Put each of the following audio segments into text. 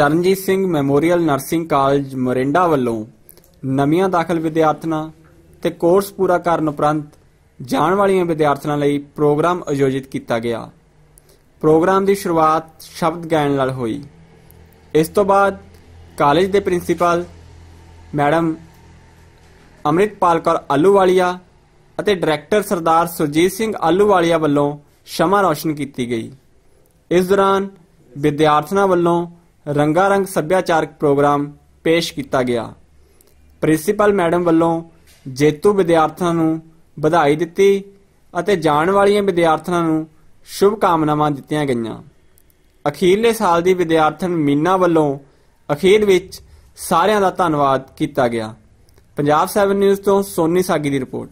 Charanjit Singh memorial nursing college Morinda ਵੱਲੋਂ ਨਵੀਆਂ ਦਾਖਲ ਵਿਦਿਆਰਥਣਾਂ ਤੇ ਕੋਰਸ ਪੂਰਾ ਕਰਨ ਉਪਰੰਤ ਜਾਣ ਵਾਲੀਆਂ ਵਿਦਿਆਰਥਣਾਂ ਲਈ ਪ੍ਰੋਗਰਾਮ ਆਯੋਜਿਤ ਕੀਤਾ ਗਿਆ। ਪ੍ਰੋਗਰਾਮ ਦੀ ਸ਼ੁਰੂਆਤ ਸ਼ਬਦ ਗਾਇਨ ਨਾਲ ਹੋਈ। ਇਸ ਤੋਂ ਬਾਅਦ ਕਾਲਜ ਦੇ ਪ੍ਰਿੰਸੀਪਲ ਮੈਡਮ ਅੰਮ੍ਰਿਤਪਾਲ ਕੌਰ ਆਲੂਵਾਲੀਆ ਅਤੇ ਡਾਇਰੈਕਟਰ ਸਰਦਾਰ ਸੁਰਜੀਤ ਸਿੰਘ ਆਲੂਵਾਲੀਆ ਵੱਲੋਂ ਸ਼ਮਾ ਰੌਸ਼ਨ ਕੀਤੀ ਗਈ। ਇਸ ਦੌਰਾਨ ਵਿਦਿਆਰਥਣਾਂ ਵੱਲੋਂ ਰੰਗਾਰੰਗ ਸੱਭਿਆਚਾਰਕ ਪ੍ਰੋਗਰਾਮ ਪੇਸ਼ ਕੀਤਾ ਗਿਆ। ਪ੍ਰਿੰਸੀਪਲ ਮੈਡਮ ਵੱਲੋਂ ਜੇਤੂ ਵਿਦਿਆਰਥਣਾਂ ਨੂੰ ਵਧਾਈ ਦਿੱਤੀ ਅਤੇ ਜਾਣ ਵਾਲੀਆਂ ਵਿਦਿਆਰਥਣਾਂ ਨੂੰ ਸ਼ੁਭ ਕਾਮਨਾਵਾਂ ਦਿੱਤੀਆਂ ਗਈਆਂ। ਅਖੀਰਲੇ ਸਾਲ ਦੀ ਵਿਦਿਆਰਥਣ ਮੀਨਾ ਵੱਲੋਂ ਅਖੀਰ ਵਿੱਚ ਸਾਰਿਆਂ ਦਾ ਧੰਨਵਾਦ ਕੀਤਾ ਗਿਆ। ਪੰਜਾਬ 7 ਨਿਊਜ਼ ਤੋਂ ਸੋਨੀ ਸਾਗੀ ਦੀ report.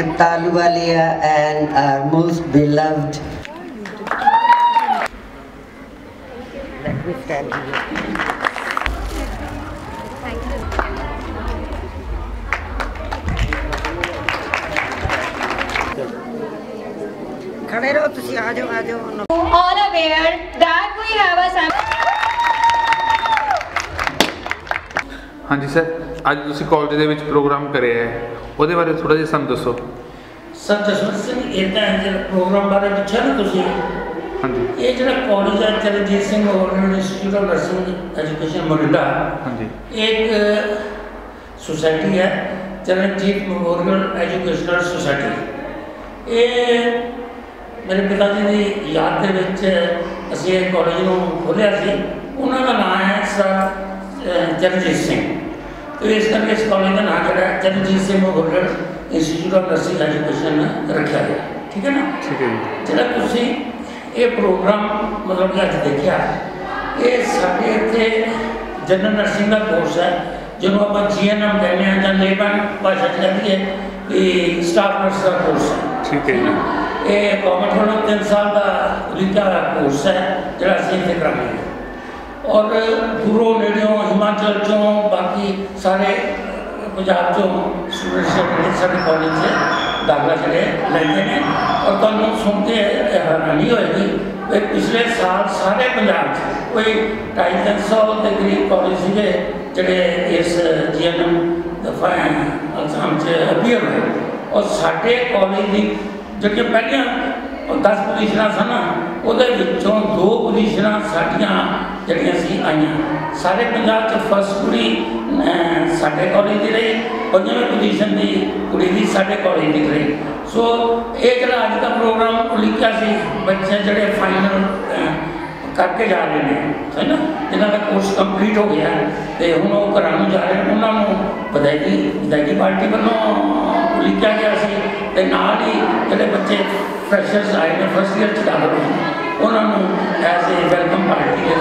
Triptaluwalia and our most beloved. Let me stand here. ਖੜੇ ਰਹੋ ਤੁਸੀਂ ਆ ਜਾਓ ਆ ਜਾਓ all aware that we have a sam- ਹਾਂਜੀ ਸਰ ਅੱਜ ਤੁਸੀਂ ਕਾਲਜ ਦੇ ਵਿੱਚ ਪ੍ਰੋਗਰਾਮ ਕਰਿਆ ਹੈ। ਉਹਦੇ ਬਾਰੇ ਥੋੜਾ ਜਿਹਾ ਸਾਨੂੰ ਦੱਸੋ। ਸਰ ਜਸਵੰਤ ਸਿੰਘ ਹੈ ਜਿਹੜਾ ਪ੍ਰੋਗਰਾਮ ਬਾਰੇ ਪੁੱਛਿਆ ਨਾ ਤੁਸੀਂ? ਹਾਂਜੀ। ਇਹ ਜਿਹੜਾ ਕਾਲਜ ਹੈ Charanjit Singh government institute of nursing education Morinda ਹਾਂਜੀ। ਇੱਕ ਸੁਸਾਇਟੀ ਹੈ ਚਰਨਜੀਤ ਮੈਮੋਰੀਅਲ ਐਜੂਕੇਸ਼ਨਲ ਸੁਸਾਇਟੀ ਇਹ ਮੇਰੇ ਪਿਤਾ ਜੀ ਦੀ ਯਾਦ ਦੇ ਵਿੱਚ ਅਸੀਂ ਇਹ ਕਾਲਜ ਨੂੰ ਖੋਲ੍ਹਿਆ ਸੀ। ਉਹਨਾਂ ਦਾ ਨਾਮ ਹੈ ਸਰ ਚਰਨਜੀਤ ਸਿੰਘ। ਤੇ ਇਸ ਕਰਕੇ ਇਸ ਕਾਲਜ ਦਾ ਨਾਮ ਜਿਹੜਾ ਹੈ Charanjit Singh memorial institute of nursing education ਰੱਖਿਆ ਗਿਆ ਠੀਕ ਹੈ ਨਾ ਠੀਕ ਹੈ ਜੀ ਜਿਹੜਾ ਤੁਸੀਂ ਇਹ ਪ੍ਰੋਗਰਾਮ ਮਤਲਬ ਕਿ ਅੱਜ ਦੇਖਿਆ ਇਹ ਸਾਡੇ ਇੱਥੇ ਜਨਰਲ ਨਰਸਿੰਗ ਦਾ ਕੋਰਸ ਹੈ ਜਿਹਨੂੰ ਆਪਾਂ ਜੀਐਨਐਮ ਕਹਿੰਦੇ ਹਾਂ ਜਾਂ ਲੇਬਨ ਭਾਸ਼ਾ ਚ ਕਹਿੰਦੀ ਹੈ ਕਿ ਸਟਾਫ ਨਰਸ ਦਾ ਕੋਰਸ ਹੈ ਠੀਕ ਹੈ ਜੀ ਇਹ ਗਵਰਨਮੈਂਟ ਵੱਲੋਂ 3 ਸਾਲ ਦਾ ਹੋਇਆ ਕੋਰਸ ਹੈ ਜਿਹੜਾ ਅਸੀਂ ਇੱਥੇ ਕਰਾਂਗੇ ਔਰ ਦੂਰੋਂ ਨੇੜਿਓਂ ਹਿਮਾਚਲ ਚੋਂ ਸਾਰੇ ਪੰਜਾਬ ਚੋਂ ਸਟੂਡੈਂਟਸ ਜਿਹੜੇ ਸਾਡੇ ਕਾਲਜ 'ਚ ਦਾਖਲਾ ਜਿਹੜੇ ਲੈਂਦੇ ਨੇ। ਔਰ ਤੁਹਾਨੂੰ ਸੁਣ ਕੇ ਇਹ ਹੈਰਾਨੀ ਹੋਏਗੀ ਕਿ ਪਿਛਲੇ ਸਾਲ ਸਾਰੇ ਪੰਜਾਬ 'ਚ ਕੋਈ 250 ਦੇ ਕਰੀਬ ਕਾਲਜ ਸੀਗੇ ਜਿਹੜੇ ਇਸ ਜੀਐਨਐਮ ਦਫਾ ਐਗਜ਼ਾਮ 'ਚ ਅਪੀਅਰ ਹੋਏ। ਔਰ ਸਾਡੇ ਕਾਲਜ ਦੀ ਜਿਹੜੀਆਂ ਪਹਿਲੀਆਂ 10 ਪੋਜੀਸ਼ਨਾਂ ਸਨ ਉਹਦੇ ਵਿੱਚੋਂ ਦੋ ਪੋਜੀਸ਼ਨਾਂ ਸਾਡੀਆਂ ਜਿਹੜੀਆਂ ਸੀ ਆਈਆਂ। ਸਾਰੇ ਪੰਜਾਬ 'ਚ ਫਸਟ ਕੁੜੀ ਸਾਡੇ ਕਾਲਜ ਦੀ ਰਹੀ, ਪੰਜਵੀਂ ਪੋਜੀਸ਼ਨ ਦੀ ਕੁੜੀ ਦੀ ਸਾਡੇ ਕਾਲਜ ਦੀ ਰਹੀ। ਸੋ ਇਹ ਜਿਹੜਾ ਅੱਜ ਦਾ ਪ੍ਰੋਗਰਾਮ ਉਲੀਕਿਆ ਸੀ, ਬੱਚੇ ਜਿਹੜੇ ਫਾਈਨਲ ਕਰਕੇ ਜਾ ਰਹੇ ਨੇ, ਹੈ ਨਾ? ਜਿਨ੍ਹਾਂ ਦਾ ਕੋਰਸ ਕੰਪਲੀਟ ਹੋ ਗਿਆ ਤੇ ਹੁਣ ਉਹ ਘਰਾਂ ਨੂੰ ਜਾ ਰਹੇ ਨੇ, ਉਹਨਾਂ ਨੂੰ ਵਧਾਈ ਵਧਾਈ ਪਾਰਟੀ ਵੱਲੋਂ ਉਲੀਕਿਆ ਗਿਆ ਸੀ, ਤੇ ਨਾਲ ਹੀ ਜਿਹੜੇ ਬੱਚੇ ਫਰੈਸ਼ਰਸ ਆਏ ਨੇ ਫਸਟ ਇਅਰ ਚ ਦਾਖਲ ਹੋਏ ਉਹਨਾਂ ਨੂੰ ਐਜ਼ ਏ ਵੈਲਕਮ ਪਾਰਟੀ ਦੇ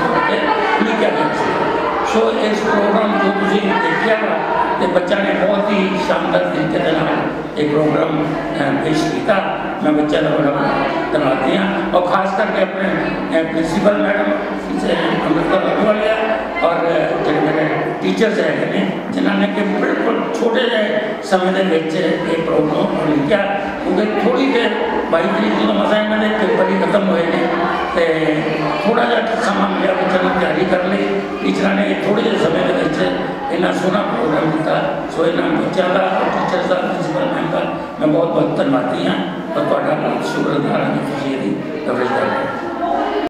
ਸੀ ਸੋ ਇਸ ਪ੍ਰੋਗਰਾਮ ਨੂੰ ਤੁਸੀਂ ਦੇਖਿਆ ਵਾ ਤੇ ਬੱਚਾ ਨੇ ਬਹੁਤ ਹੀ ਸ਼ਾਨਦਾਰ ਤਰੀਕੇ ਦੇ ਨਾਲ ਇਹ ਪ੍ਰੋਗਰਾਮ ਅਹ, ਪੇਸ਼ ਕੀਤਾ ਮੈਂ ਬੱਚਿਆਂ ਦਾ ਬੜਾ ਧੰਨਵਾਦੀ ਹਾਂ ਔਰ ਖਾਸ ਕਰਕੇ ਆਪਣੇ ਪ੍ਰਿੰਸੀਪਲ ਮੈਡਮ ਅੰਮ੍ਰਿਤਾ ਅਗਰਵਾਲੀਆ ਔਰ ਅਹ, ਜਿਹੜੇ ਮੇਰੇ ਟੀਚਰਸ ਸਮੇਂ ਦੇ ਵਿੱਚ ਇਹ ਪ੍ਰੋਗਰਾਮ ਲਿਖਿਆ ਕਿਉਂਕਿ ਥੋੜੀ ਦੇਰ 22 ਤਰੀਕ ਨੂੰ ਮਸਾ ਇਹਨਾਂ ਦੇ ਪੇਪਰ ਹੀ ਖਤਮ ਹੋਏ ਨੇ, ਤੇ ਥੋੜਾ ਜਿਹਾ ਸਮਾਂ ਮਿਲਿਆ ਬੱਚਿਆਂ ਨੂੰ ਤਿਆਰੀ ਕਰਨ ਲਈ। ਟੀਚਰਾਂ ਨੇ ਥੋੜੇ ਜਿਹੇ ਸਮੇਂ ਦੇ ਵਿੱਚ ਇੰਨਾ ਸੋਹਣਾ ਪ੍ਰੋਗਰਾਮ ਕੀਤਾ। ਸੋ ਇਹਨਾਂ ਬੱਚਿਆਂ ਦਾ ਟੀਚਰ ਦਾ ਪ੍ਰਿੰਸੀਪਲ ਮੈਮ ਦਾ ਮੈਂ ਬਹੁਤ ਬਹੁਤ ਧੰਨਵਾਦੀ ਹਾਂ। ਔਰ ਤੁਹਾਡਾ ਬਹੁਤ ਸ਼ੁਕਰਗੁਜ਼ਾਰ ਹਾਂ।